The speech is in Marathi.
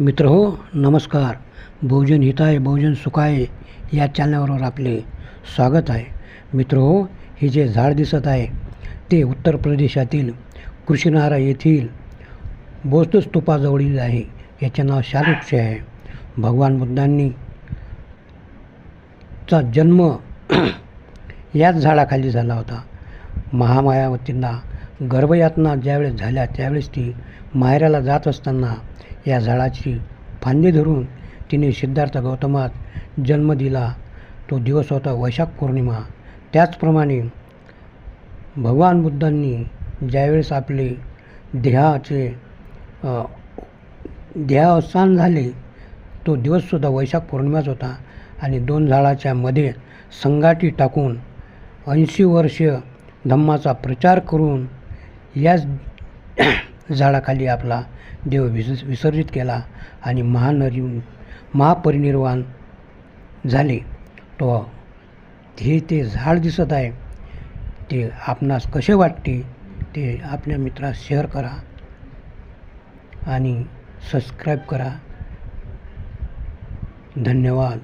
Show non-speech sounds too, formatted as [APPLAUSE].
मित्र हो नमस्कार. बहुजन हिताय बहुजन सुखाय या चॅनलवर आपले स्वागत आहे. मित्र हो हे जे झाड दिसत आहे ते उत्तर प्रदेशातील कृषीनारा येथील बौद्ध स्तूपाजवळील आहे. याचे नाव शालवृक्ष आहे. भगवान बुद्धांनी चा जन्म [CLEARS THROAT] याच झाडाखाली झाला होता. महामायावतींना गर्भयातना ज्यावेळेस झाल्या त्यावेळेस ती माहेराला जात असताना या झाडाची फांदी धरून तिने सिद्धार्थ गौतमात जन्म दिला. तो दिवस होता वैशाख पौर्णिमा. त्याचप्रमाणे भगवान बुद्धांनी ज्यावेळेस आपले देहाचे देहावसान झाले तो दिवससुद्धा वैशाख पौर्णिमाच होता आणि दोन झाडाच्या मध्ये संगाटी टाकून ऐंशी वर्ष धम्माचा प्रचार करून याच [CLEARS THROAT] झाडाखाली आपला देव विस विसर्जित केला आणि महानरी महापरिनिर्वाण झाले. तो हे ते झाड दिसत आहे. ते आपणास कसे वाटते ते आपल्या मित्रास शेअर करा आणि सबस्क्राईब करा. धन्यवाद.